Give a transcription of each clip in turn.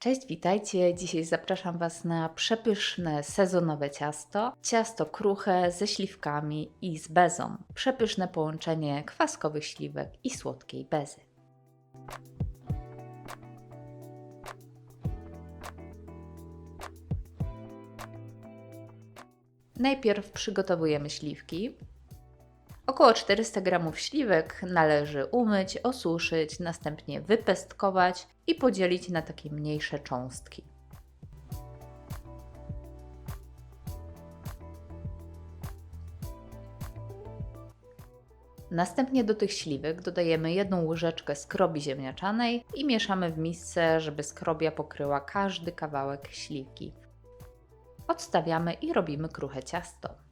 Cześć, witajcie. Dzisiaj zapraszam Was na przepyszne sezonowe ciasto. Ciasto kruche ze śliwkami i z bezą. Przepyszne połączenie kwaskowych śliwek i słodkiej bezy. Najpierw przygotowujemy śliwki. Około 400 g śliwek należy umyć, osuszyć, następnie wypestkować i podzielić na takie mniejsze cząstki. Następnie do tych śliwek dodajemy jedną łyżeczkę skrobi ziemniaczanej i mieszamy w misce, żeby skrobia pokryła każdy kawałek śliwki. Odstawiamy i robimy kruche ciasto.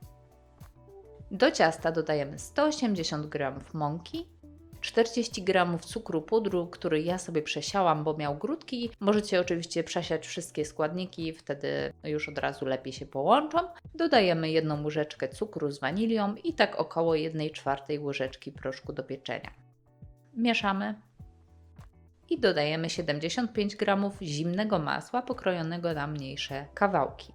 Do ciasta dodajemy 180 g mąki, 40 g cukru pudru, który ja sobie przesiałam, bo miał grudki. Możecie oczywiście przesiać wszystkie składniki, wtedy już od razu lepiej się połączą. Dodajemy jedną łyżeczkę cukru z wanilią i tak około 1 czwartej łyżeczki proszku do pieczenia. Mieszamy i dodajemy 75 g zimnego masła pokrojonego na mniejsze kawałki.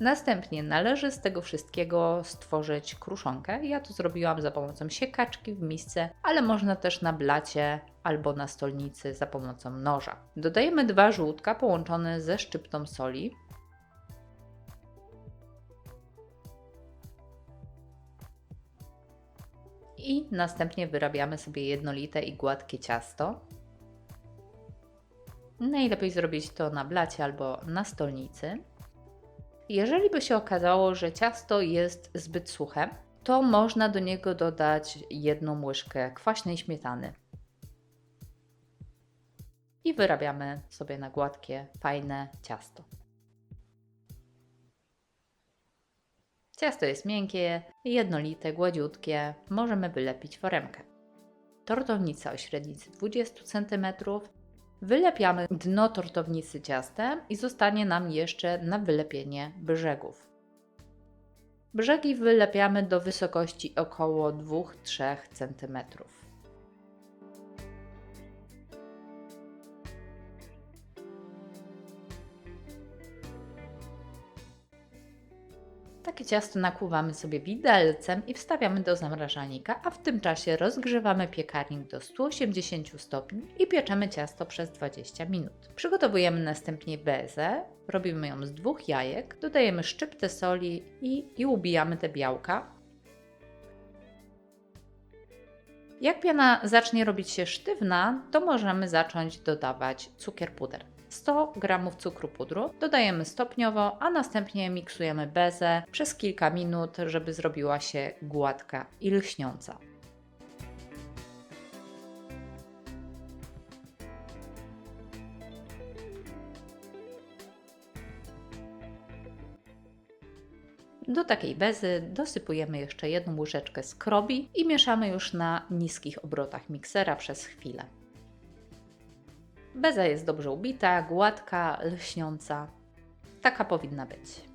Następnie należy z tego wszystkiego stworzyć kruszonkę. Ja to zrobiłam za pomocą siekaczki w misce, ale można też na blacie albo na stolnicy za pomocą noża. Dodajemy dwa żółtka połączone ze szczyptą soli. I następnie wyrabiamy sobie jednolite i gładkie ciasto. Najlepiej zrobić to na blacie albo na stolnicy. Jeżeli by się okazało, że ciasto jest zbyt suche, to można do niego dodać jedną łyżkę kwaśnej śmietany. I wyrabiamy sobie na gładkie, fajne ciasto. Ciasto jest miękkie, jednolite, gładziutkie. Możemy wylepić foremkę. Tortownica o średnicy 20 cm Wylepiamy dno tortownicy ciastem i zostanie nam jeszcze na wylepienie brzegów. Brzegi wylepiamy do wysokości około 2-3 cm. Takie ciasto nakłuwamy sobie widelcem i wstawiamy do zamrażalnika, a w tym czasie rozgrzewamy piekarnik do 180 stopni i pieczemy ciasto przez 20 minut. Przygotowujemy następnie bezę, robimy ją z dwóch jajek, dodajemy szczyptę soli i, i ubijamy te białka. Jak piana zacznie robić się sztywna, to możemy zacząć dodawać cukier puder. 100 g cukru pudru. Dodajemy stopniowo, a następnie miksujemy bezę przez kilka minut, żeby zrobiła się gładka i lśniąca. Do takiej bezy dosypujemy jeszcze jedną łyżeczkę skrobi i mieszamy już na niskich obrotach miksera przez chwilę. Beza jest dobrze ubita, gładka, lśniąca. Taka powinna być.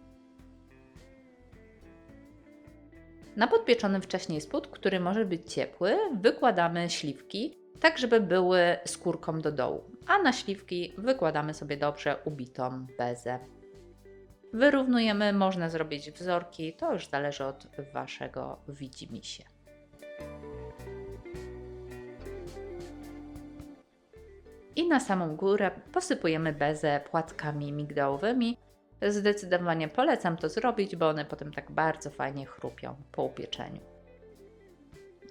Na podpieczony wcześniej spód, który może być ciepły, wykładamy śliwki, tak żeby były skórką do dołu, a na śliwki wykładamy sobie dobrze ubitą bezę. Wyrównujemy, można zrobić wzorki, to już zależy od Waszego widzimisię. I na samą górę posypujemy bezę płatkami migdałowymi. Zdecydowanie polecam to zrobić, bo one potem tak bardzo fajnie chrupią po upieczeniu.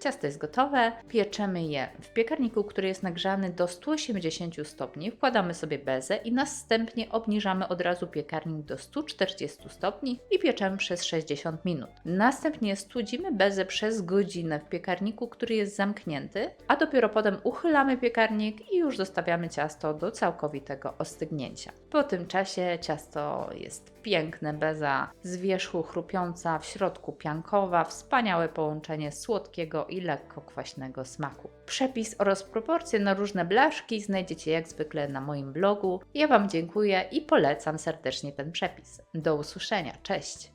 Ciasto jest gotowe, pieczemy je w piekarniku, który jest nagrzany do 180 stopni. Wkładamy sobie bezę i następnie obniżamy od razu piekarnik do 140 stopni i pieczemy przez 60 minut. Następnie studzimy bezę przez godzinę w piekarniku, który jest zamknięty, a dopiero potem uchylamy piekarnik i już zostawiamy ciasto do całkowitego ostygnięcia. Po tym czasie ciasto jest piękne, beza z wierzchu chrupiąca, w środku piankowa, wspaniałe połączenie słodkiego i lekko kwaśnego smaku. Przepis oraz proporcje na różne blaszki znajdziecie jak zwykle na moim blogu. Ja Wam dziękuję i polecam serdecznie ten przepis. Do usłyszenia, cześć!